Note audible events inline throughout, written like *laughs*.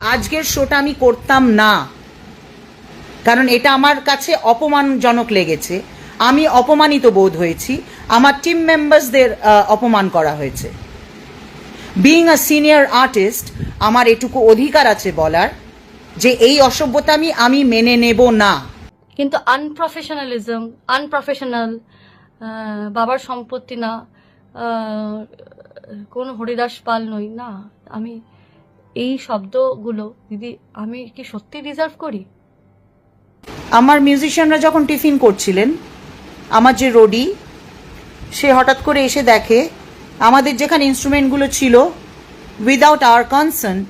আজকের শোটা আমি করতাম না। কারণ এটা আমার কাছে অপমানজনক লেগেছে। আমি অপমানিত বোধ হয়েছি। আমার টিম মেম্বার্সদের অপমান করা হয়েছে। বিইং আ সিনিয়র আর্টিস্ট আমার এটুকু অধিকার আছে বলার যে এই অসভ্যতা আমি আমি মেনে নেব না। কিন্তু আনপ্রফেশনালিজম আনপ্রফেশনাল বাবার সম্পত্তি না কোন হরিদাস পাল নই, না। আমি এই শব্দগুলো, দিদি, আমি কি সত্যি রিজার্ভ করি? আমার মিউজিশিয়ানরা যখন টিফিন করছিলেন, আমার যে রোডি, সে হঠাৎ করে এসে দেখে, আমাদের যেখানে ইনস্ট্রুমেন্টগুলো ছিল উইদাউট আওয়ার কনসেন্ট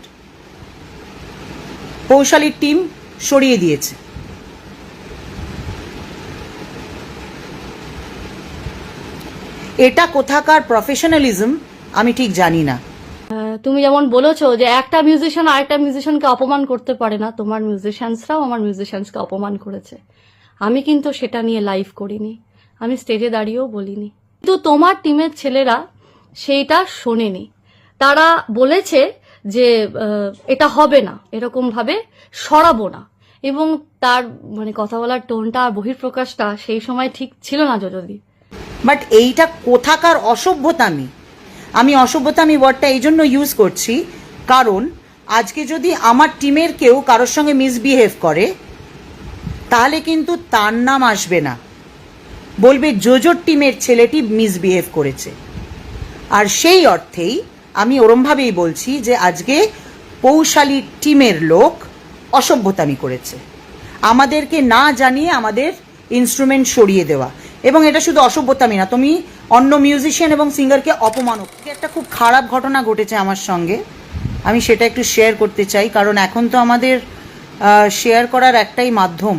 কৌশালীর টিম সরিয়ে দিয়েছে। এটা কোথাকার প্রফেশনালিজম আমি ঠিক জানি না। তুমি যেমন বলেছ যে একটা মিউজিশিয়ান আরেকটা মিউজিশিয়ানকে অপমান করতে পারে না, তোমার মিউজিশিয়ানসরাও আমার মিউজিশিয়ানসকে অপমান করেছে। আমি কিন্তু সেটা নিয়ে লাইভ করিনি, আমি স্টেজে দাঁড়িয়েও বলিনি। কিন্তু তোমার টিমের ছেলেরা সেইটা শোনেনি। তারা বলেছে যে এটা হবে না এরকম ভাবে সরাবো না। এবং তার মানে কথা বলার টোনটা আর বহির্প্রকাশটা সেই সময় ঠিক ছিল না যদি বাট এইটা কোথাকার অসভ্যতা অসভ্যতামি আমি অসভ্যতা, আমি ওয়ার্ডটা এই জন্য ইউজ করছি। কারণ, আজকে যদি আমার টিমের কেউ কারোর সঙ্গে মিসবিহেভ করে, তাহলে কিন্তু তার নাম আসবে না। বলবে, জোজোর টিমের ছেলেটি মিসবিহেভ করেছে। আর সেই অর্থেই আমি ওরমভাবেই বলছি যে, আজকে পৌশালী টিমের লোক অসভ্যতামি করেছে। আমাদেরকে না জানিয়ে আমাদের ইনস্ট্রুমেন্ট সরিয়ে দেওয়া। এবং এটা শুধু অসভ্যতামি না, তুমি অন্য মিউজিশিয়ান এবং সিঙ্গারকে অপমানও একটা খুব খারাপ ঘটনা ঘটেছে আমার সঙ্গে। আমি সেটা একটু শেয়ার করতে চাই, কারণ এখন তো আমাদের শেয়ার করার একটাই মাধ্যম,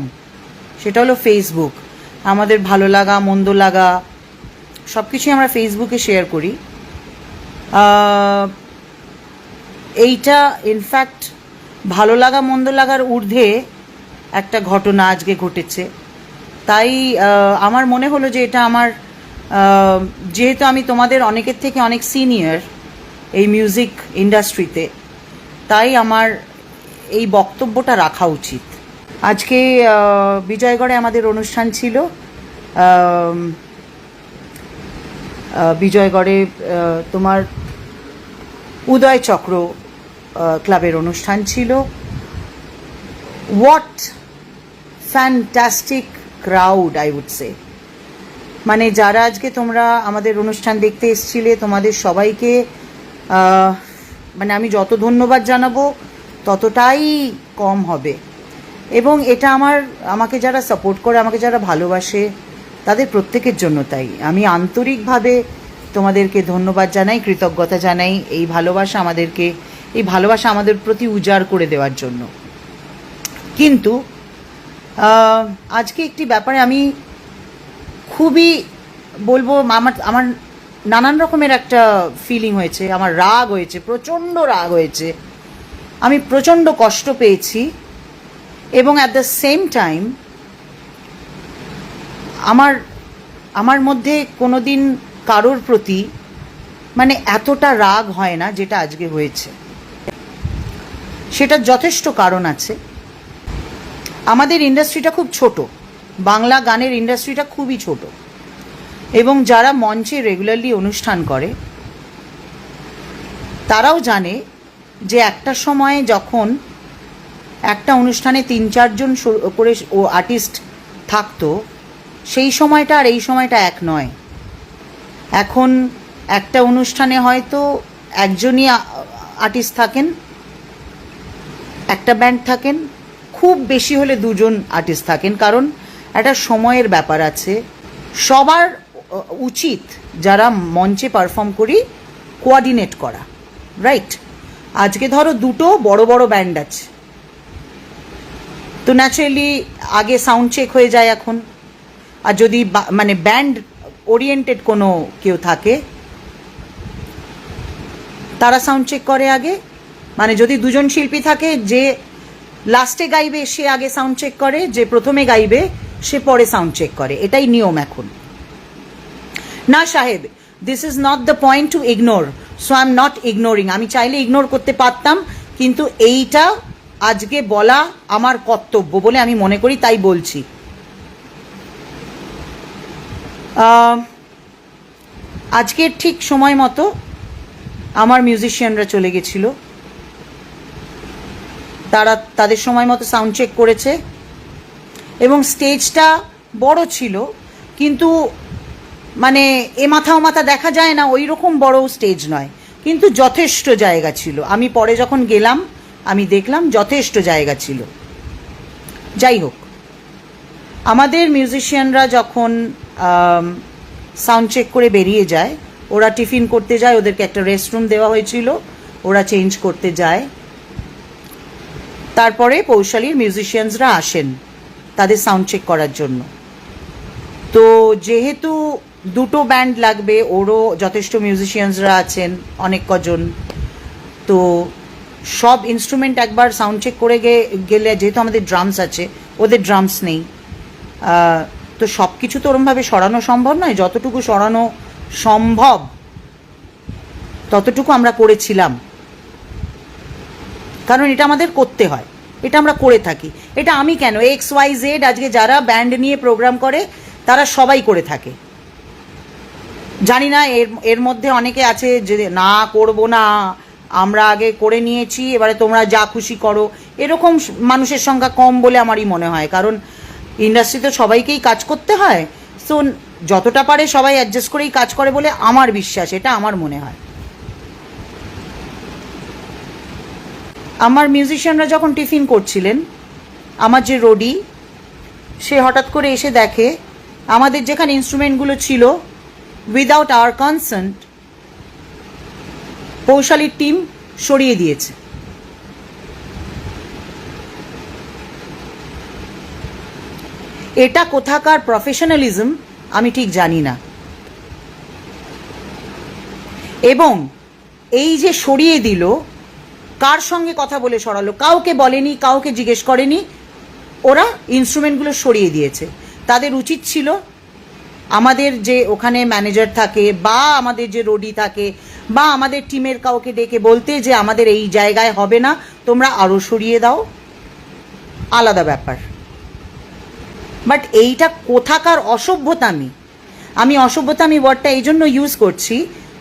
সেটা হলো ফেসবুক আমাদের ভালো লাগা, মন্দ লাগা সব কিছুই আমরা ফেসবুকে শেয়ার করি। এইটা ইনফ্যাক্ট ভালো লাগা, মন্দ লাগার ঊর্ধ্বে একটা ঘটনা আজকে ঘটেছে। তাই আমার মনে হলো যে এটা আমার যেহেতু আমি তোমাদের অনেকের থেকে অনেক সিনিয়র এই মিউজিক ইন্ডাস্ট্রিতে তাই আমার এই বক্তব্যটা রাখা উচিত। আজকে বিজয়গড়ে আমাদের অনুষ্ঠান ছিল বিজয়গড়ে তোমার উদয় চক্র ক্লাবের অনুষ্ঠান ছিল। What fantastic crowd I would say মানে যারা আজকে তোমরা আমাদের অনুষ্ঠান দেখতে এসছিলে, তোমাদের সবাইকে মানে আমি যত ধন্যবাদ জানাব, ততটাই কম হবে। এবং এটা আমার, আমাকে যারা সাপোর্ট করে, আমাকে যারা ভালোবাসে, তাদের প্রত্যেকের জন্য তাই। আমি আন্তরিকভাবে তোমাদেরকে ধন্যবাদ জানাই, কৃতজ্ঞতা জানাই এই ভালোবাসা আমাদেরকে, এই ভালোবাসা আমাদের প্রতি উজাড় করে দেওয়ার জন্য। কিন্তু আজকে একটি ব্যাপারে আমি খুবই বলব, আমার আমার নানান রকমের একটা ফিলিং হয়েছে, আমার রাগ হয়েছে, প্রচণ্ড রাগ হয়েছে। আমি প্রচণ্ড কষ্ট পেয়েছি এবং অ্যাট দ্য সেম টাইম আমার আমার মধ্যে কোনো দিন কারোর প্রতি মানে এতটা রাগ হয় না যেটা আজকে হয়েছে। সেটার যথেষ্ট কারণ আছে। আমাদের ইন্ডাস্ট্রিটা খুব ছোট। বাংলা গানের ইন্ডাস্ট্রিটা খুবই ছোট। এবং যারা মঞ্চে রেগুলারলি অনুষ্ঠান করে, তারাও জানে যে একটা সময়ে যখন একটা অনুষ্ঠানে তিন, চারজন করে ও আর্টিস্ট থাকতো, সেই সময়টা আর এই সময়টা এক নয়। এখন একটা অনুষ্ঠানে হয়তো একজনই আর্টিস্ট থাকেন, একটা ব্যান্ড থাকেন খুব বেশি হলে দুজন আর্টিস্ট থাকেন। কারণ একটা সময়ের ব্যাপার আছে। সবার উচিত যারা মঞ্চে পারফর্ম করি কোয়ার্ডিনেট করা। রাইট আজকে ধরো দুটো বড় বড় ব্যান্ড আছে। তো ন্যাচারালি আগে সাউন্ড চেক হয়ে যায় এখন। আর যদি মানে ব্যান্ড ওরিয়েন্টেড কোনো কেউ থাকে, তারা সাউন্ড চেক করে আগে। মানে যদি দুজন শিল্পী থাকে যে লাস্টে গাইবে, সে আগে সাউন্ড চেক করে, যে প্রথমে গাইবে, সে পরে সাউন্ড চেক করে। এটাই নিয়ম এখন। না সাহেব this is not the point to ignore so I am not ignoring আমি চাইলে ইগনোর করতে পারতাম, কিন্তু এইটা আজকে বলা আমার কর্তব্য বলে আমি মনে করি, তাই বলছি। আজকের ঠিক সময় মতো আমার মিউজিশিয়ানরা চলে গেছিল। তারা তাদের সময় মতো সাউন্ড চেক করেছে। এবং স্টেজটা বড় ছিল, কিন্তু মানে এ মাথা ও মাথা দেখা যায় না ওই রকম বড় স্টেজ নয়। কিন্তু যথেষ্ট জায়গা ছিল। আমি পরে যখন গেলাম, আমি দেখলাম যথেষ্ট জায়গা ছিল। যাই হোক, আমাদের মিউজিশিয়ানরা যখন সাউন্ড চেক করে বেরিয়ে যায়, ওরা টিফিন করতে যায়, ওদেরকে একটা রেস্টরুম দেওয়া হয়েছিল, ওরা চেঞ্জ করতে যায়। তারপরে পৌশালীর মিউজিশিয়ানসরা আসেন তাদের সাউন্ড চেক করার জন্য। তো যেহেতু দুটো ব্যান্ড লাগবে, ওরও যথেষ্ট মিউজিশিয়ানসরা আছেন, অনেক কজন, তো সব ইনস্ট্রুমেন্ট একবার সাউন্ড চেক করে গেলে, যেহেতু আমাদের ড্রামস আছে, ওদের ড্রামস নেই তো সব কিছু তো ওরমভাবে সরানো সম্ভব নয়, যতটুকু সরানো সম্ভব, ততটুকু আমরা করেছিলাম। কারণ এটা আমাদের করতে হয়। এটা আমরা করে থাকি। এটা আমি কেন? এক্স ওয়াই জেড আজকে যারা ব্যান্ড নিয়ে প্রোগ্রাম করে, তারা সবাই করে থাকে। জানি না, এর এর মধ্যে অনেকে আছে যে না করব না, আমরা আগে করে নিয়েছি, এবারে তোমরা যা খুশি করো। এরকম মানুষের সংখ্যা কম বলে আমারই মনে হয়। কারণ ইন্ডাস্ট্রিতে সবাইকেই কাজ করতে হয়। সো যতটা পারে সবাই অ্যাডজাস্ট করেই কাজ করে বলে আমার বিশ্বাস, এটা আমার মনে হয়। আমার মিউজিশিয়ানরা যখন টিফিন করছিলেন, আমার যে রোডি, সে হঠাৎ করে এসে দেখে, আমাদের যেখানে ইনস্ট্রুমেন্টগুলো ছিল উইদাউট আওয়ার কনসেন্ট কৌশালীর টিম সরিয়ে দিয়েছে। এটা কোথাকার প্রফেশনালিজম আমি ঠিক জানি না। এবং এই যে সরিয়ে দিল কার সঙ্গে কথা বলে সরালো? কাউকে বলেনি, কাউকে জিজ্ঞেস করেনি। ওরা ইনস্ট্রুমেন্টগুলো সরিয়ে দিয়েছে। তাদের উচিত ছিল আমাদের যে ওখানে ম্যানেজার থাকে বা আমাদের যে রোডি থাকে বা আমাদের টিমের কাউকে ডেকে বলতে যে আমাদের এই জায়গায় হবে না, তোমরা আরও সরিয়ে দাও। আলাদা ব্যাপার। বাট এইটা কোথাকার অসভ্যতামি? আমি অসভ্যতামি ওয়ার্ডটা এই জন্য ইউজ করছি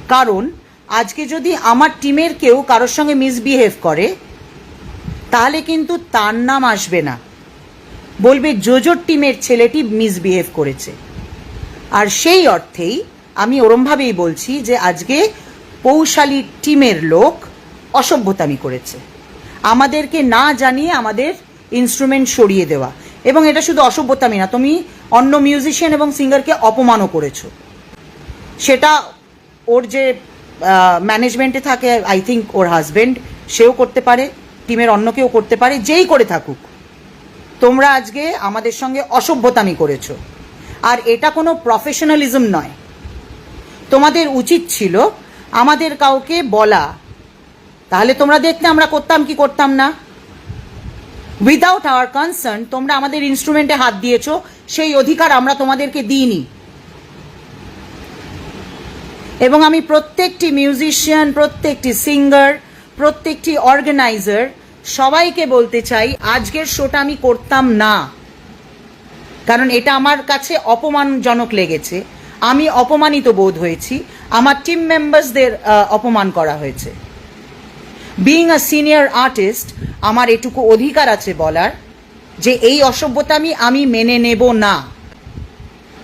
কারণ আজকে যদি আমার টিমের কেউ কারোর সঙ্গে মিসবিহেভ করে, তাহলে কিন্তু তার নাম আসবে না। বলবে, জোজোর টিমের ছেলেটি মিসবিহেভ করেছে। আর সেই অর্থেই আমি ওরমভাবেই বলছি যে আজকে পৌশালী টিমের লোক অসভ্যতামি করেছে। আমাদেরকে না জানিয়ে আমাদের ইনস্ট্রুমেন্ট সরিয়ে দেওয়া। এবং এটা শুধু অসভ্যতামি না, তুমি অন্য মিউজিশিয়ান এবং সিঙ্গারকে অপমানও করেছ। সেটা ওর যে ম্যানেজমেন্টে থাকে আই থিঙ্ক ওর হাজবেন্ড সেও করতে পারে টিমের অন্য কেউ করতে পারে, যেই করে থাকুক। তোমরা আজকে আমাদের সঙ্গে অসভ্যতামি করেছ। আর এটা কোনো প্রফেশনালিজম নয়। তোমাদের উচিত ছিল আমাদের কাউকে বলা। তাহলে তোমরা দেখতে আমরা করতাম কি করতাম না? উইদাউট আওয়ার কনসার্ন তোমরা আমাদের ইনস্ট্রুমেন্টে হাত দিয়েছ, সেই অধিকার আমরা তোমাদেরকে দিইনি। এবং আমি প্রত্যেকটি মিউজিশিয়ান প্রত্যেকটি সিঙ্গার প্রত্যেকটি অর্গানাইজার সবাইকে বলতে চাই, আজকের শোটা আমি করতাম না। কারণ এটা আমার কাছে অপমানজনক লেগেছে। আমি অপমানিত বোধ হয়েছি। আমার টিম মেম্বার্সদের অপমান করা হয়েছে। বিইং আ সিনিয়র আর্টিস্ট আমার এটুকু অধিকার আছে বলার যে এই অসভ্যতামি আমি মেনে নেব না।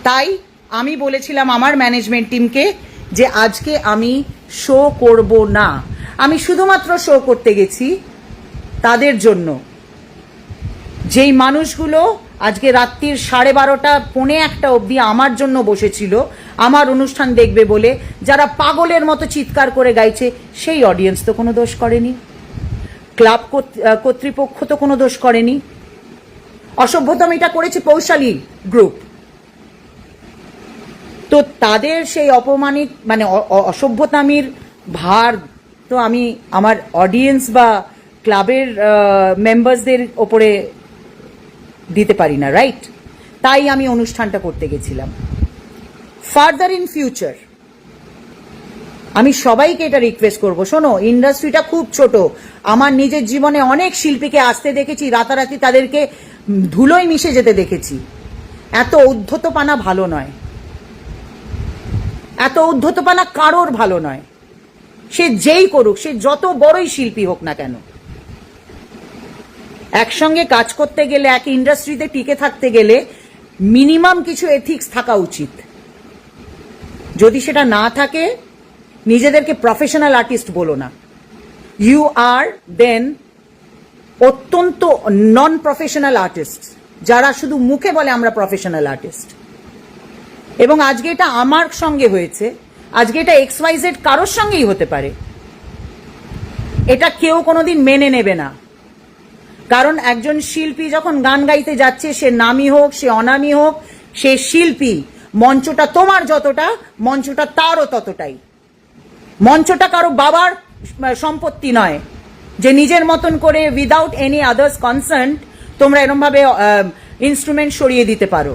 তাই আমি বলেছিলাম আমার ম্যানেজমেন্ট টিমকে যে আজকে আমি শো করব না। আমি শুধুমাত্র শো করতে গেছি তাদের জন্য। যেই মানুষগুলো আজকে রাত্রির সাড়ে বারোটা, পৌনে একটা অবধি আমার জন্য বসেছিল, আমার অনুষ্ঠান দেখবে বলে, যারা পাগলের মতো চিৎকার করে গাইছে, সেই অডিয়েন্স তো কোনো দোষ করেনি। ক্লাব কর্তৃ- কর্তৃপক্ষ তো কোনো দোষ করেনি। অসভ্যতামিটা করেছে পৌশালী গ্রুপ তো তাদের সেই অপমানিত মানে অসভ্যতামির ভার তো আমি আমার অডিয়েন্স বা ক্লাবের মেম্বার্সদের ওপরে দিতে পারি না রাইট তাই আমি অনুষ্ঠানটা করতে গেছিলাম। ফার্দার ইন ফিউচার আমি সবাইকে এটা রিকোয়েস্ট করব। শোনো ইন্ডাস্ট্রিটা খুব ছোট। আমার নিজের জীবনে অনেক শিল্পীকে আসতে দেখেছি, রাতারাতি তাদেরকে ধুলোয় মিশে যেতে দেখেছি। এত উদ্ধতপানা ভালো নয়। এত উদ্ধতপানা কারোর ভালো নয়। সে যেই করুক, সে যত বড়ই শিল্পী হোক না কেন। একসঙ্গে কাজ করতে গেলে, এক ইন্ডাস্ট্রিতে টিকে থাকতে গেলে মিনিমাম কিছু এথিক্স থাকা উচিত। যদি সেটা না থাকে, নিজেদেরকে প্রফেশনাল আর্টিস্ট বলো না। ইউ আর দেন অত্যন্ত নন প্রফেশনাল আর্টিস্ট যারা শুধু মুখে বলে আমরা প্রফেশনাল আর্টিস্ট এবং আজকে এটা আমার সঙ্গে হয়েছে। আজকে এটা এক্স ওয়াই জেড কারোর সঙ্গেই হতে পারে। এটা কেউ কোনোদিন মেনে নেবে না। কারণ একজন শিল্পী যখন গান গাইতে যাচ্ছে, সে নামি হোক, সে অনামি হোক, সে শিল্পী, মঞ্চটা তোমার যতটা, মঞ্চটা তারও ততটাই। মঞ্চটা কারও বাবার সম্পত্তি নয়। যে নিজের মতন করে উইদাউট এনি আদার্স কনসার্ন তোমরা এরমভাবে ইনস্ট্রুমেন্ট সরিয়ে দিতে পারো।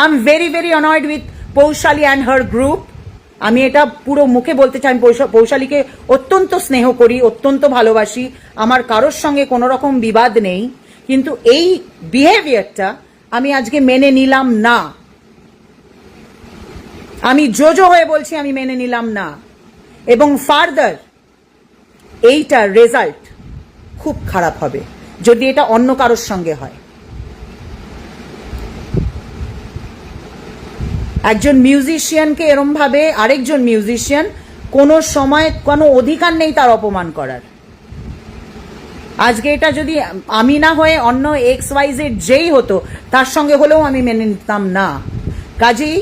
I am very very annoyed with Poushali and her group আমি এটা পুরো মুখে বলতে চাই, আমি পৌশা- পৌশালীকে অত্যন্ত স্নেহ করি, অত্যন্ত ভালোবাসি। আমার কারোর সঙ্গে কোনো রকম বিবাদ নেই, কিন্তু এই বিহেভিয়ারটা আমি আজকে মেনে নিলাম না। আমি জোজো হয়ে বলছি, আমি মেনে নিলাম না। এবং ফার্দার এইটার রেজাল্ট খুব খারাপ হবে, যদি এটা অন্য কারোর সঙ্গে হয়। একজন মিউজিশিয়ানকে এরম ভাবে আরেকজন মিউজিশিয়ান কোনো সময় কোনো অধিকার নেই তার অপমান করার। আজকে এটা যদি আমি না হয়ে অন্য এক্স ওয়াই জেড যেই হতো, তার সঙ্গে হলেও আমি মেনে নিতাম না। কাজেই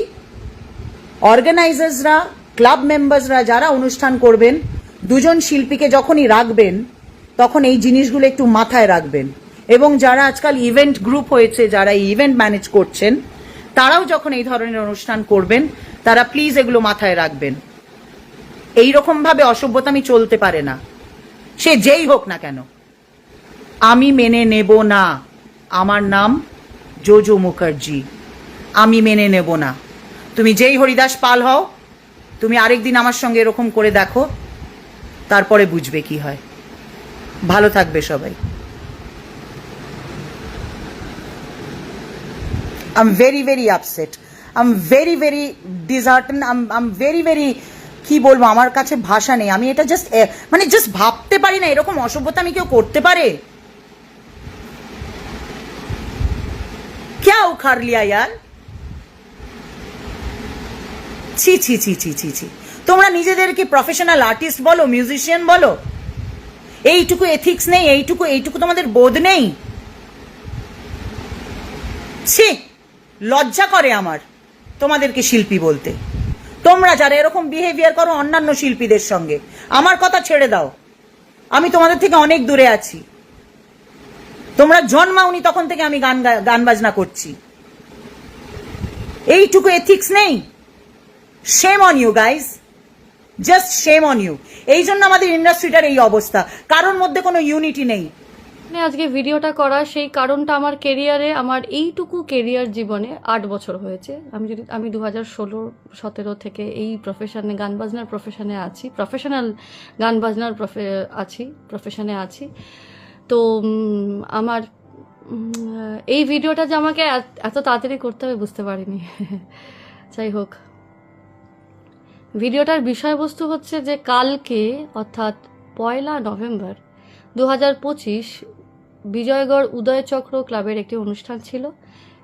অর্গানাইজার্সরা ক্লাব মেম্বার্সরা যারা অনুষ্ঠান করবেন, দুজন শিল্পীকে যখনই রাখবেন, তখন এই জিনিসগুলো একটু মাথায় রাখবেন। এবং যারা আজকাল ইভেন্ট গ্রুপ হয়েছে, যারা ইভেন্ট ম্যানেজ করছেন তারাও যখন এই ধরনের অনুষ্ঠান করবেন, তারা প্লিজ এগুলো মাথায় রাখবেন। এই ভাবে অসভ্যতামি চলতে পারে না। সে যেই হোক না কেন। আমি মেনে নেব না। আমার নাম জোজো মুখার্জি। আমি মেনে নেব না। তুমি যেই হরিদাস পাল হও, তুমি আরেকদিন আমার সঙ্গে এরকম করে দেখো, তারপরে বুঝবে কি হয়। ভালো থাকবে সবাই। I'm very, very upset. I'm very, very disheartened. I'm, I'm very, very কি বলব আমার কাছে ভাষা নেই। আমি এটা জাস্ট মানে জাস্ট ভাবতে পারি না এরকম অসভ্যতা আমি কেউ করতে পারে? কে উখারলিয়া ইয়ার? ছি ছি ছি ছি ছি ছি। তোমরা নিজেদেরকে প্রফেশনাল আর্টিস্ট বলো মিউজিশিয়ান বলো? এইটুকু এথিক্স নেই এইটুকু এইটুকু তোমাদের বোধ নেই? ছি। লজ্জা করে আমার তোমাদেরকে শিল্পী বলতে। তোমরা যারা এরকম বিহেভিয়ার করো অন্যান্য শিল্পীদের সঙ্গে, আমার কথা ছেড়ে দাও। আমি তোমাদের থেকে অনেক দূরে আছি। তোমরা জন্মাওনি তখন থেকে আমি গান গান বাজনা করছি। এইটুকু এথিক্স নেই। Shame on you guys just shame on you এই জন্য আমাদের ইন্ডাস্ট্রিটার এই অবস্থা। কারোর মধ্যে কোনো ইউনিটি নেই। মানে আজকে ভিডিওটা করা সেই কারণটা আমার কেরিয়ারে আমার এইটুকু কেরিয়ার জীবনে আট বছর হয়েছে। আমি যদি, আমি দু হাজার ষোলো, সতেরো থেকে এই প্রফেশনে গান বাজনার প্রফেশনে আছি প্রফেশনাল গান বাজনার প্রফে আছি প্রফেশনে আছি। তো আমার এই ভিডিওটা যে আমাকে এত তাড়াতাড়ি করতে হবে বুঝতে পারিনি। *laughs* যাই হোক। ভিডিওটার বিষয়বস্তু হচ্ছে যে কালকে, অর্থাৎ পয়লা নভেম্বর দু হাজার পঁচিশ বিজয়গড় উদয়চক্র ক্লাবের একটি অনুষ্ঠান ছিল।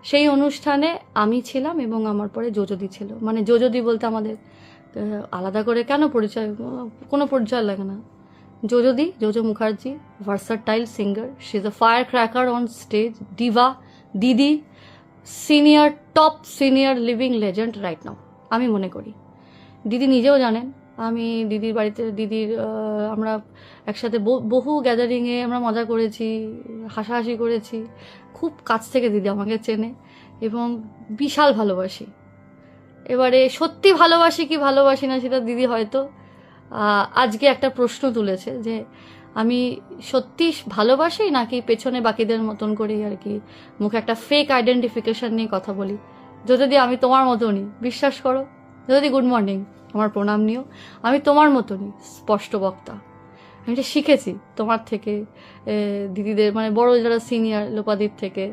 সেই অনুষ্ঠানে আমি ছিলাম এবং আমার পরে যোজদি ছিল। মানে যোজদি বলতে আমাদের আলাদা করে কেন পরিচয়, কোনো পরিচয় লাগে না। যোজদি Jojo Mukherjee versatile singer she is a firecracker on stage diva দিদি senior top senior living legend right now আমি মনে করি। দিদি নিজেও জানেন আমি দিদির বাড়িতে, দিদির আমরা একসাথে বহু গ্যাদারিংয়ে আমরা মজা করেছি, হাসাহাসি করেছি। খুব কাছ থেকে দিদি আমাকে চেনে এবং বিশাল ভালোবাসি। এবারে সত্যি ভালোবাসি কি ভালোবাসি না সেটা দিদি হয়তো আজকে একটা প্রশ্ন তুলেছে যে আমি সত্যি ভালোবাসি নাকি পেছনে বাকিদের মতন করেই আর কি মুখে একটা ফেক আইডেন্টিফিকেশন নিয়ে কথা বলি? যদি আমি তোমার মতনই, বিশ্বাস করো? যদি গুড মর্নিং আমার প্রণাম নিও। আমি তোমার মতনই স্পষ্ট বক্তা। আমি এটা শিখেছি তোমার থেকে দিদিদের মানে বড় যারা সিনিয়র লোপাদির থেকে।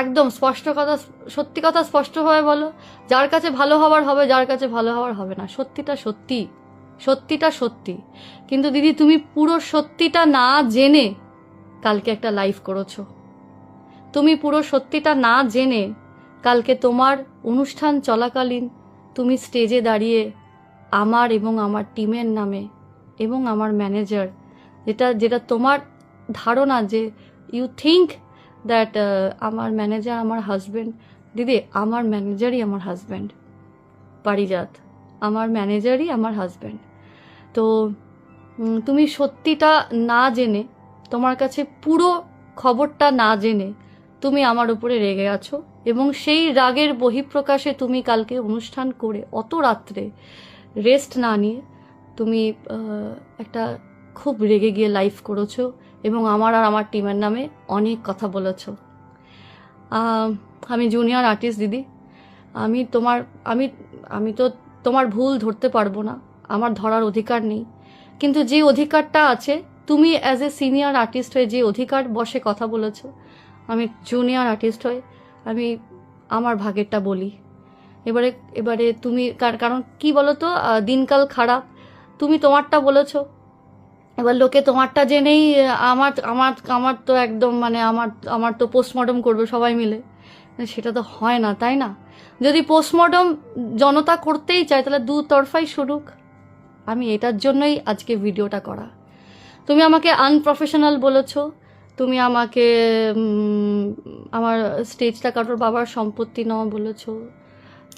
একদম স্পষ্ট কথা, সত্যি কথা স্পষ্টভাবে বলো, যার কাছে ভালো হওয়ার হবে, যার কাছে ভালো হওয়ার হবে না। সত্যিটা সত্যি সত্যিটা সত্যি। কিন্তু দিদি, তুমি পুরো সত্যিটা না জেনে কালকে একটা লাইভ করেছ। তুমি পুরো সত্যিটা না জেনে কালকে তোমার অনুষ্ঠান চলাকালীন তুমি স্টেজে দাঁড়িয়ে আমার এবং আমার টিমের নামে এবং আমার ম্যানেজার যেটা যেটা তোমার ধারণা যে ইউ থিঙ্ক দ্যাট আমার ম্যানেজার আমার হাজব্যান্ড দিদি, আমার ম্যানেজারই আমার হাজব্যান্ড পারিজাত, আমার ম্যানেজারই আমার হাজব্যান্ড তো তুমি সত্যিটা না জেনে, তোমার কাছে পুরো খবরটা না জেনে তুমি আমার উপরে রেগে আছো, এবং সেই রাগের বহিঃপ্রকাশে তুমি কালকে অনুষ্ঠান করে অত রাত্রে রেস্ট না নিয়ে তুমি একটা খুব রেগে গিয়ে লাইভ করেছ, এবং আমার আর আমার টিমের নামে অনেক কথা বলেছ। আমি জুনিয়র আর্টিস্ট দিদি। আমি তোমার, আমি আমি তো তোমার ভুল ধরতে পারব না, আমার ধরার অধিকার নেই। কিন্তু যে অধিকারটা আছে, তুমি অ্যাজ এ সিনিয়র আর্টিস্ট হয়ে যে অধিকার বসে কথা বলেছ আমি জুনিয়র আর্টিস্ট হয়ে আমি আমার ভাগেরটা বলি। এবারে এবারে তুমি কার- কারণ কি বলো তো দিনকাল খারাপ, তুমি তোমারটা বলেছ। এবার লোকে তোমারটা জেনেই আমার আমার আমার তো একদম মানে আমার আমার তো পোস্টমর্টম করবে সবাই মিলে। সেটা তো হয় না, তাই না? যদি পোস্টমর্টম জনতা করতেই চায়, তাহলে দু তরফাই শুরুক। আমি এটার জন্যই আজকে ভিডিওটা করা। তুমি আমাকে আনপ্রফেশনাল বলেছ তুমি আমাকে আমার স্টেজটা কারোর বাবার সম্পত্তি নেওয়া বলেছ,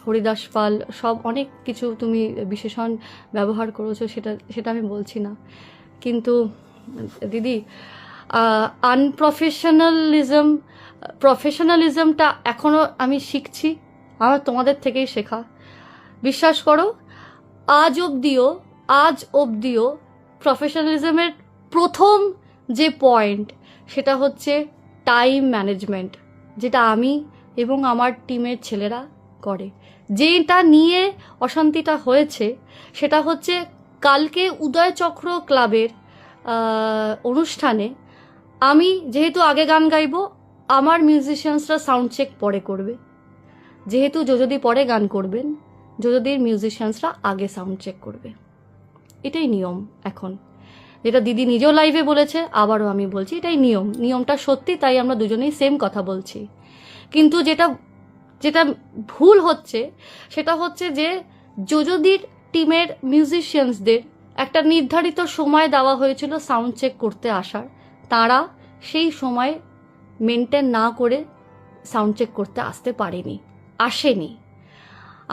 হরিদাস পাল, সব অনেক কিছু তুমি বিশেষণ ব্যবহার করেছ, সেটা সেটা আমি বলছি না। কিন্তু, দিদি আনপ্রফেশনালিজম প্রফেশনালিজমটা এখনও আমি শিখছি, আমার তোমাদের থেকেই শেখা। বিশ্বাস করো, আজ অবধিও আজ অবধিও প্রফেশনালিজমের প্রথম যে পয়েন্ট সেটা হচ্ছে টাইম ম্যানেজমেন্ট যেটা আমি এবং আমার টিমের ছেলেরা করে। যেটা নিয়ে অশান্তিটা হয়েছে, সেটা হচ্ছে কালকে উদয়চক্র ক্লাবের অনুষ্ঠানে আমি যেহেতু আগে গান গাইবো, আমার মিউজিশিয়ানসরা সাউন্ড চেক পরে করবে। যেহেতু যোজদি পরে গান করবেন, যোজদির মিউজিশিয়ানসরা আগে সাউন্ড চেক করবে। এটাই নিয়ম এখন। যেটা দিদি নিজেও লাইভে বলেছে, আবারও আমি বলছি, এটাই নিয়ম। নিয়মটা সত্যি, তাই আমরা দুজনেই সেম কথা বলছি। কিন্তু যেটা যেটা ভুল হচ্ছে, সেটা হচ্ছে যে যোজদির টিমের মিউজিশিয়ানসদের একটা নির্ধারিত সময় দেওয়া হয়েছিল সাউন্ড চেক করতে আসার। তারা সেই সময় মেনটেন না করে সাউন্ড চেক করতে আসতে পারেনি, আসেনি।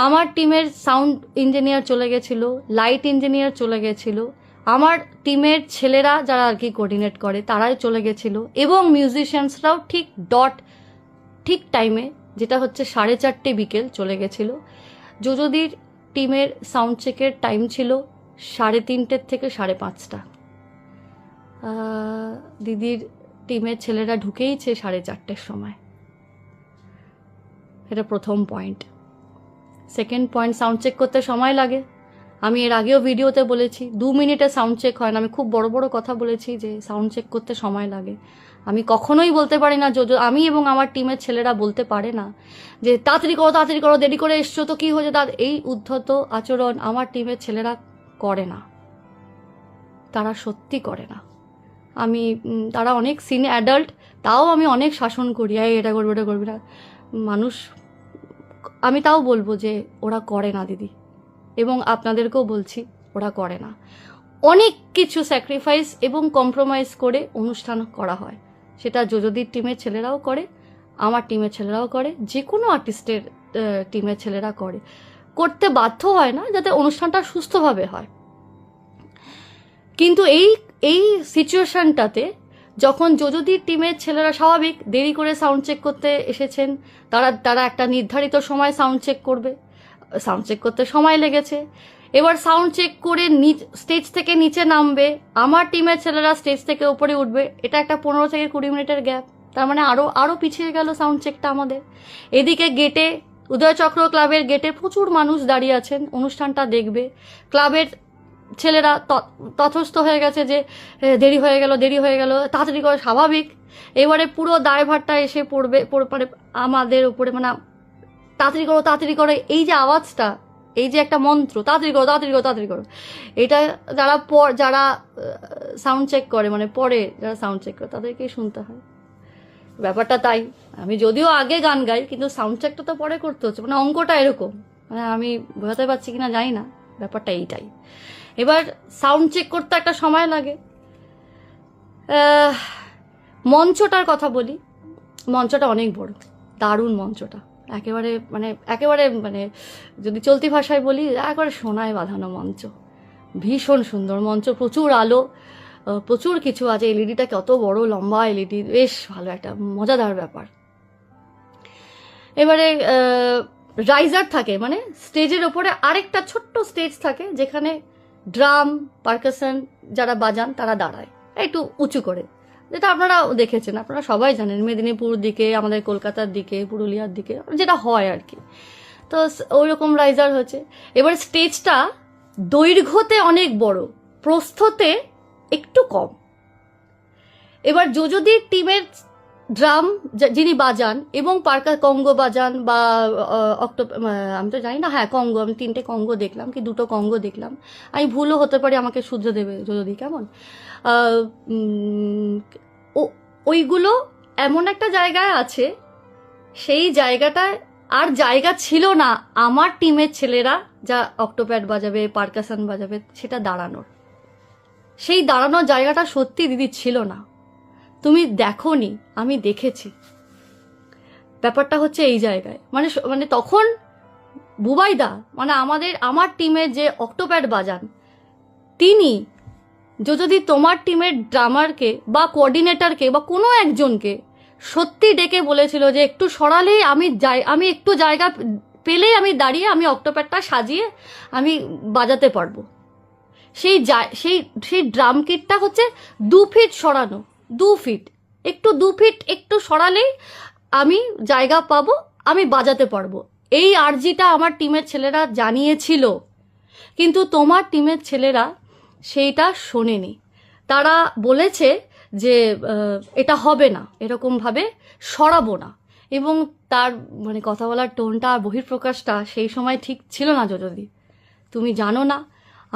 আমার টিমের সাউন্ড ইঞ্জিনিয়ার চলে গেছিল লাইট ইঞ্জিনিয়ার চলে গেছিল আমার টিমের ছেলেরা যারা আর কি কোঅর্ডিনেট করে, তারাই চলে গেছিল এবং মিউজিশিয়ানসরাও ঠিক ডট ঠিক টাইমে যেটা হচ্ছে সাড়ে চারটে বিকেল চলে গেছিল। যোজদির টিমের সাউন্ড চেকের টাইম ছিল সাড়ে তিনটের থেকে সাড়ে পাঁচটা। দিদির টিমের ছেলেরা ঢুকেইছে সাড়ে চারটের সময়। এটা প্রথম point second point sound check করতে সময় লাগে। আমি এর আগেও ভিডিওতে বলেছি, দু মিনিটে সাউন্ড চেক হয় না। আমি খুব বড় বড় কথা বলেছি যে সাউন্ড চেক করতে সময় লাগে। আমি কখনোই বলতে পারি না যো- আমি এবং আমার টিমের ছেলেরা বলতে পারে না যে, তাড়াতাড়ি করো তাড়াতাড়ি করো, দেরি করে এসছো তো কি হয়েছে? তার এই উদ্ধত আচরণ আমার টিমের ছেলেরা করে না। তারা সত্যি করে না। আমি তারা অনেক সিনে অ্যাডাল্ট তাও আমি অনেক শাসন করি। এই, এটা করবে এটা করবে না। মানুষ, আমি তাও বলব যে, ওরা করে না, দিদি। এবং আপনাদেরকেও বলছি, ওরা করে না। অনেক কিছু স্যাক্রিফাইস এবং কম্প্রোমাইজ করে অনুষ্ঠান করা হয়। সেটা যোজদির টিমের ছেলেরাও করে, আমার টিমের ছেলেরাও করে যে কোনো আর্টিস্টের টিমের ছেলেরা করে। করতে বাধ্য হয় না যাতে অনুষ্ঠানটা সুস্থভাবে হয়। কিন্তু এই এই সিচুয়েশনটাতে যখন যোজদির টিমের ছেলেরা স্বাভাবিক দেরি করে সাউন্ড চেক করতে এসেছেন, তারা তারা একটা নির্ধারিত সময় সাউন্ড চেক করবে। সাউন্ড চেক করতে সময় লেগেছে। এবার সাউন্ড চেক করে স্টেজ থেকে নিচে নামবে। আমার টিমের ছেলেরা স্টেজ থেকে উপরে উঠবে। এটা একটা পনেরো থেকে কুড়ি মিনিটের গ্যাপ তার মানে আরও আরও পিছিয়ে গেল সাউন্ড চেকটা আমাদের। এদিকে গেটে উদয়চক্র ক্লাবের গেটে প্রচুর মানুষ দাঁড়িয়ে আছেন। অনুষ্ঠানটা দেখবে। ক্লাবের ছেলেরা তথস্থ হয়ে গেছে যে দেরি হয়ে গেল, দেরি হয়ে গেল। তাড়াতাড়ি করে স্বাভাবিক। এবারে পুরো দায়ভারটা এসে পড়বে, পড়ে- মানে আমাদের উপরে মানে তাড়াতাড়ি করো তাড়াতাড়ি করো। এই যে আওয়াজটা, এই যে একটা মন্ত্র, তাড়াতাড়ি করো তাড়াতাড়ি করো তাড়াতাড়ি করো। এটা যারা পর, যারা সাউন্ড চেক করে মানে পরে যারা সাউন্ড চেক করে, তাদেরকেই শুনতে হয়। ব্যাপারটা তাই। আমি যদিও আগে গান গাই, কিন্তু সাউন্ড চেকটা তো পরে করতে হচ্ছে। মানে অঙ্কটা এরকম। মানে আমি বোঝাতে পারছি কিনা জানি না। ব্যাপারটা এইটাই। এবার সাউন্ড চেক করতে একটা সময় লাগে। মঞ্চটার কথা বলি। মঞ্চটা অনেক বড়। দারুণ মঞ্চটা। একেবারে মানে একেবারে মানে যদি চলতি ভাষায় বলি, একেবারে সোনায় বাঁধানো মঞ্চ। ভীষণ সুন্দর মঞ্চ, প্রচুর আলো প্রচুর কিছু আছে। এলইডিটা কত বড়, লম্বা এলইডি, বেশ ভালো, একটা মজাদার ব্যাপার। এবারে রাইজার থাকে মানে স্টেজের ওপরে আরেকটা ছোট্ট স্টেজ থাকে, যেখানে ড্রাম, পার্কাসন যারা বাজান, তারা দাঁড়ায়। একটু উঁচু করে। যেটা আপনারা দেখেছেন, আপনারা সবাই জানেন, মেদিনীপুর দিকে, আমাদের কলকাতার দিকে, পুরুলিয়ার দিকে, যেটা হয় আর কি। তো ওই রকম রাইজার হচ্ছে এবার স্টেজটা দৈর্ঘ্যতে অনেক বড়, প্রস্থতে একটু কম। এবার যোজদি টিমের ড্রাম যিনি বাজান এবং পার্কা কঙ্গ বাজান বা অক্টো আমি তো জানি না হ্যাঁ কঙ্গ, আমি তিনটে কঙ্গ দেখলাম কি দুটো কঙ্গ দেখলাম। আমি ভুলও হতে পারি, আমাকে শুধরে দেবে যদি কেমন? ও- ওইগুলো এমন একটা জায়গায় আছে। সেই জায়গাটায় আর জায়গা ছিল না। আমার টিমের ছেলেরা যা অক্টোপ্যাড বাজাবে, পার্কাসন বাজাবে, সেটা দাঁড়ানোর। সেই দাঁড়ানোর জায়গাটা সত্যি দিদি ছিল না। তুমি দেখোনি, আমি দেখেছি। ব্যাপারটা হচ্ছে এই জায়গায়। মানে মানে তখন বুবাইদা মানে আমাদের, আমার টিমের যে অক্টোপ্যাড বাজান, তিনি যে যদি তোমার টিমের ড্রামারকে বা কোঅর্ডিনেটরকে বা কোনো একজনকে সত্যি ডেকে বলেছিল যে একটু সরালেই আমি যাই, আমি একটু জায়গা পেলেই আমি দাঁড়িয়ে আমি অক্টোপ্যাডটা সাজিয়ে আমি বাজাতে পারব। সেই সেই সেই ড্রাম কিটটা হচ্ছে দু ফিট সরানো, দু ফিট একটু দু ফিট একটু সরালেই আমি জায়গা পাবো, আমি বাজাতে পারব। এই আর্জিটা আমার টিমের ছেলেরা জানিয়েছিল। কিন্তু তোমার টিমের ছেলেরা সেইটা শোনেনি। তারা বলেছে যে এটা হবে না, এরকমভাবে সরাবো না। এবং তার মানে কথা বলার টোনটা আর বহির্প্রকাশটা সেই সময় ঠিক ছিল না যদি তুমি জানো না,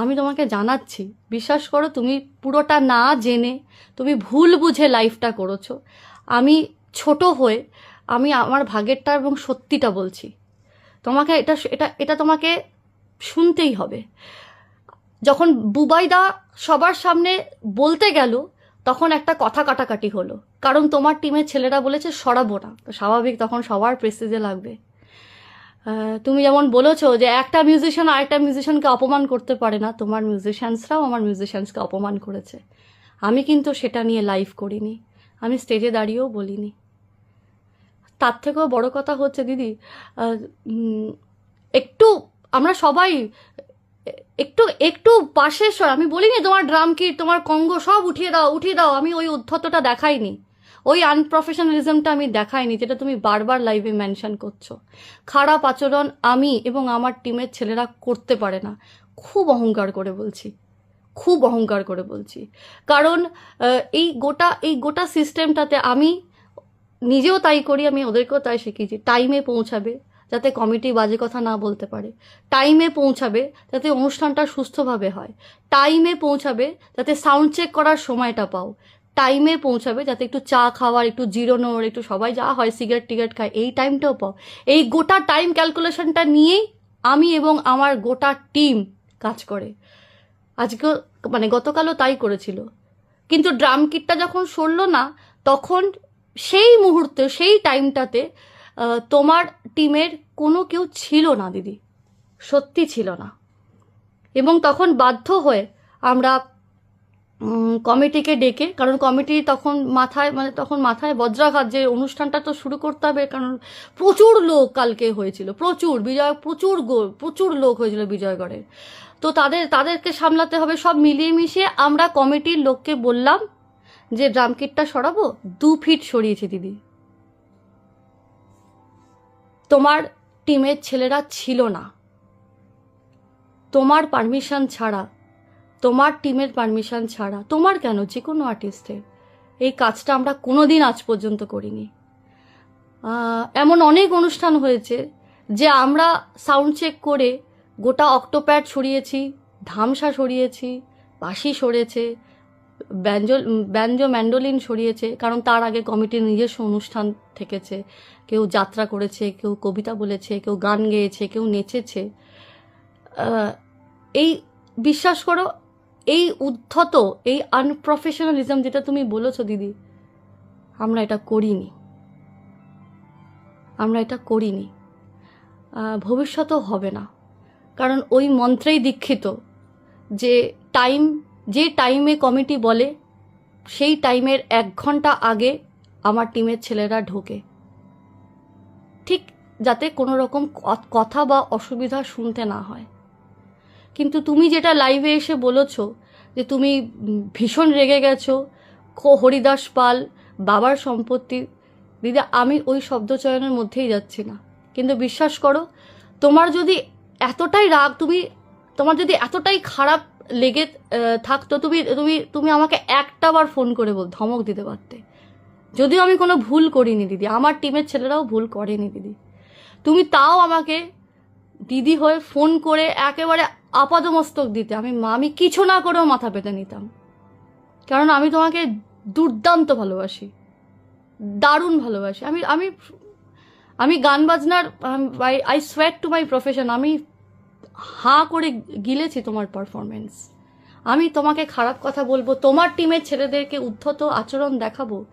আমি তোমাকে জানাচ্ছি, বিশ্বাস করো তুমি পুরোটা না জেনে, তুমি ভুল বুঝে লাইফটা করেছ। আমি ছোট হয়ে, আমি আমার ভাগেরটা এবং সত্যিটা বলছি। তোমাকে এটা এটা এটা তোমাকে শুনতেই হবে। যখন বুবাইদা সবার সামনে বলতে গেল, তখন একটা কথা কাটাকাটি হলো। কারণ তোমার টিমের ছেলেরা বলেছে, সরাবো না। তো স্বাভাবিক তখন সবার প্রেস্টিজে লাগবে। তুমি যেমন বলেছ যে একটা মিউজিশিয়ান আরেকটা মিউজিশিয়ানকে অপমান করতে পারে না, তোমার মিউজিশিয়ানসরাও আমার মিউজিশিয়ানসকে অপমান করেছে। আমি কিন্তু সেটা নিয়ে লাইভ করিনি। আমি স্টেজে দাঁড়িয়েও বলিনি। তার থেকেও বড় কথা হচ্ছে, দিদি একটু আমরা সবাই একটু একটু পাশে সর, আমি বলিনি তোমার ড্রাম কিট তোমার কঙ্গো সব উঠিয়ে দাও উঠিয়ে দাও, আমি ওই উদ্ধতটা দেখাইনি। ওই আনপ্রফেশনালিজমটা আমি দেখাইনি, যেটা তুমি বারবার লাইভে মেনশন করছ। খারাপ আচরণ আমি এবং আমার টিমের ছেলেরা করতে পারে না। খুব অহংকার করে বলছি। খুব অহংকার করে বলছি। কারণ এই গোটা এই গোটা সিস্টেমটাতে আমি নিজেও তাই করি, আমি ওদেরকেও তাই শিখিয়েছি। টাইমে পৌঁছাবে। যাতে কমিটি বাজে কথা না বলতে পারে। টাইমে পৌঁছাবে যাতে অনুষ্ঠানটা সুস্থভাবে হয়। টাইমে পৌঁছাবে যাতে সাউন্ড চেক করার সময়টা পাও। টাইমে পৌঁছাবে যাতে একটু চা খাওয়ার, একটু জিরোনোর, একটু সবাই যা হয় সিগারেট টিগারেট খায়, এই টাইমটাও পাও। এই গোটা টাইম ক্যালকুলেশনটা নিয়েই আমি এবং আমার গোটা টিম কাজ করে। আজকেও মানে গতকালও তাই করেছিল। কিন্তু ড্রাম কিটটা যখন সরলো না, তখন সেই মুহূর্তে, সেই টাইমটাতে তোমার টিমের কোনো কেউ ছিল না, দিদি। সত্যি ছিল না। এবং তখন বাধ্য হয়ে আমরা কমিটিকে ডেকে, কারণ কমিটি তখন মাথায় মানে তখন মাথায় বজ্রাঘাত যে অনুষ্ঠানটা তো শুরু করতে হবে, কারণ প্রচুর লোক কালকে হয়েছিল, প্রচুর বিজয়, প্রচুর প্রচুর লোক হয়েছিল বিজয়গড়ের তো তাদের, তাদেরকে সামলাতে হবে, সব মিলিয়ে মিশিয়ে আমরা কমিটির লোককে বললাম যে, ড্রাম কিটটা সরাবো, দু ফিট সরিয়েছে, দিদি। তোমার টিমের ছেলেরা ছিল না। তোমার পারমিশন ছাড়া, তোমার টিমের পারমিশন ছাড়া, তোমার কেন? যে কোনো আর্টিস্টের এই কাজটা আমরা কোনো দিন আজ পর্যন্ত করিনি। এমন অনেক অনুষ্ঠান হয়েছে যে আমরা সাউন্ড চেক করে গোটা অক্টোপ্যাড সরিয়েছি, ধামসা সরিয়েছি, বাঁশি সরেছে ব্যঞ্জ ব্যঞ্জ ম্যান্ডোলিন সরিয়েছে, কারণ তার আগে কমিটির নিজস্ব অনুষ্ঠান থেকেছে। কেউ যাত্রা করেছে, কেউ কবিতা বলেছে, কেউ গান গেয়েছে, কেউ নেচেছে। এই, বিশ্বাস করো, এই উদ্ধত, এই আনপ্রফেশনালিজম যেটা তুমি বলেছ, দিদি, আমরা এটা করিনি। আমরা এটা করিনি। ভবিষ্যতেও হবে না। কারণ ওই মন্ত্রেই দীক্ষিত যে টাইম যে টাইমে কমিটি বলে, সেই টাইমের এক ঘণ্টা আগে আমার টিমের ছেলেরা ঢোকে। ঠিক যাতে কোনো রকম কথা বা অসুবিধা শুনতে না হয়। কিন্তু তুমি যেটা লাইভে এসে বলেছ, যে তুমি ভীষণ রেগে গেছো হরিদাস পাল, বাবার সম্পত্তি, দিদি, আমি ওই শব্দচয়নের মধ্যেই যাচ্ছি না। কিন্তু বিশ্বাস করো, তোমার যদি এতটাই রাগ, তুমি, তোমার যদি এতটাই খারাপ লেগে থাকতো, তুমি তুমি তুমি আমাকে একটা বার ফোন করে বল, ধমক দিতে পারতে। যদিও আমি কোনো ভুল করিনি, দিদি। আমার টিমের ছেলেরাও ভুল করেনি, দিদি। তুমি তাও আমাকে দিদি হয়ে ফোন করে একেবারে আপাদমস্তক দিতে। আমি মা আমি কিছু না করেও মাথা পেতে নিতাম। কারণ আমি তোমাকে দুর্দান্ত ভালোবাসি। দারুণ ভালোবাসি। আমি আমি আমি গান বাজনার I swear to my profession আমি হাঁ করে গিলেছি তোমার পারফরমেন্স আমি তোমাকে খারাপ কথা বলব, তোমার টিমের ছেলেদেরকে উদ্ধত আচরণ দেখাবো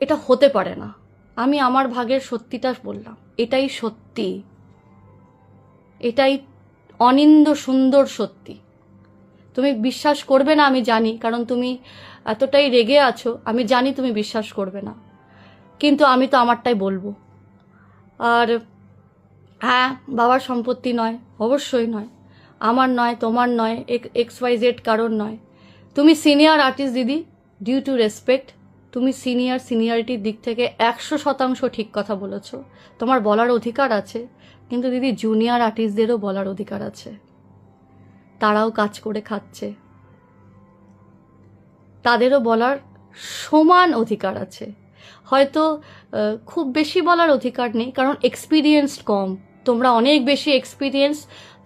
এটা হতে পারে না। আমি আমার ভাগের সত্যিটা বললাম, এটাই সত্যি। এটাই অনিন্দ সুন্দর সত্যি। তুমি বিশ্বাস করবে না আমি জানি, কারণ তুমি এতটাই রেগে আছো, আমি জানি তুমি বিশ্বাস করবে না। কিন্তু আমি তো আমারটাই বলব। আর হ্যাঁ বাবার সম্পত্তি নয়, অবশ্যই নয়। আমার নয়, তোমার নয় এক্স ওয়াই জেড কারোর নয়। তুমি সিনিয়র আর্টিস্ট দিদি ডিউ টু রেসপেক্ট তুমি সিনিয়র, সিনিয়রিটির দিক থেকে একশো শতাংশ ঠিক কথা বলেছ। তোমার বলার অধিকার আছে, কিন্তু দিদি জুনিয়র আর্টিস্টদেরও বলার অধিকার আছে। তারাও কাজ করে খাচ্ছে। তাদেরও বলার সমান অধিকার আছে। হয়তো খুব বেশি বলার অধিকার নেই, কারণ এক্সপিরিয়েন্সড কম। তোমরা অনেক বেশি এক্সপিরিয়েন্স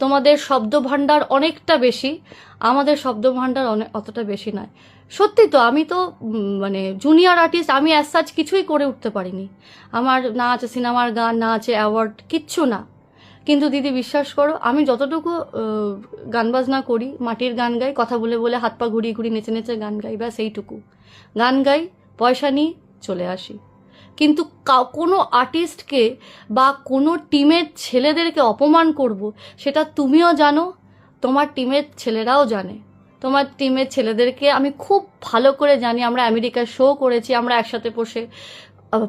তোমাদের শব্দ ভাণ্ডার অনেকটা বেশি, আমাদের শব্দ ভাণ্ডার অনেক অতটা বেশি নয়। সত্যি তো, আমি তো মানে জুনিয়র আর্টিস্ট আমি অ্যাজ সাচ কিছুই করে উঠতে পারিনি। আমার না আছে সিনেমার গান, না আছে অ্যাওয়ার্ড কিচ্ছু না। কিন্তু দিদি বিশ্বাস করো, আমি যতটুকু গান বাজনা করি, মাটির গান গাই, কথা বলে বলে হাত পা ঘুরিয়ে ঘুরিয়ে নেচে নেচে গান গাই, ব্যাস এইটুকু। গান গাই, পয়সা নিই, চলে আসি। কিন্তু কোনো আর্টিস্টকে বা কোনো টিমের ছেলেদেরকে অপমান করব, সেটা তুমিও জানো, তোমার টিমের ছেলেরাও জানে। তোমার টিমের ছেলেদেরকে আমি খুব ভালো করে জানি, আমরা আমেরিকায় শো করেছি, আমরা একসাথে বসে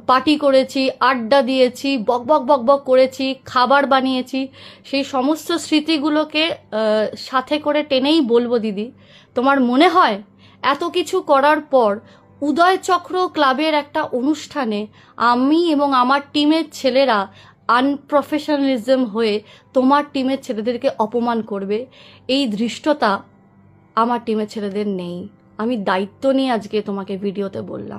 পার্টি করেছি, আড্ডা দিয়েছি, বক বক বক বক করেছি, খাবার বানিয়েছি। সেই সমস্ত স্মৃতিগুলোকে সাথে করে টেনেই বলব দিদি, তোমার মনে হয় এত কিছু করার পর উদয় চক্র ক্লাবের একটা অনুষ্ঠানে আমি এবং আমার টিমের ছেলেরা আনপ্রফেশনালিজম হয়ে তোমার টিমের ছেলেদেরকে অপমান করবে। এই ধৃষ্টতা আমার টিমের ছেলেদের নেই। আমি দায়িত্ব নিয়ে আজকে তোমাকে ভিডিওতে বললাম।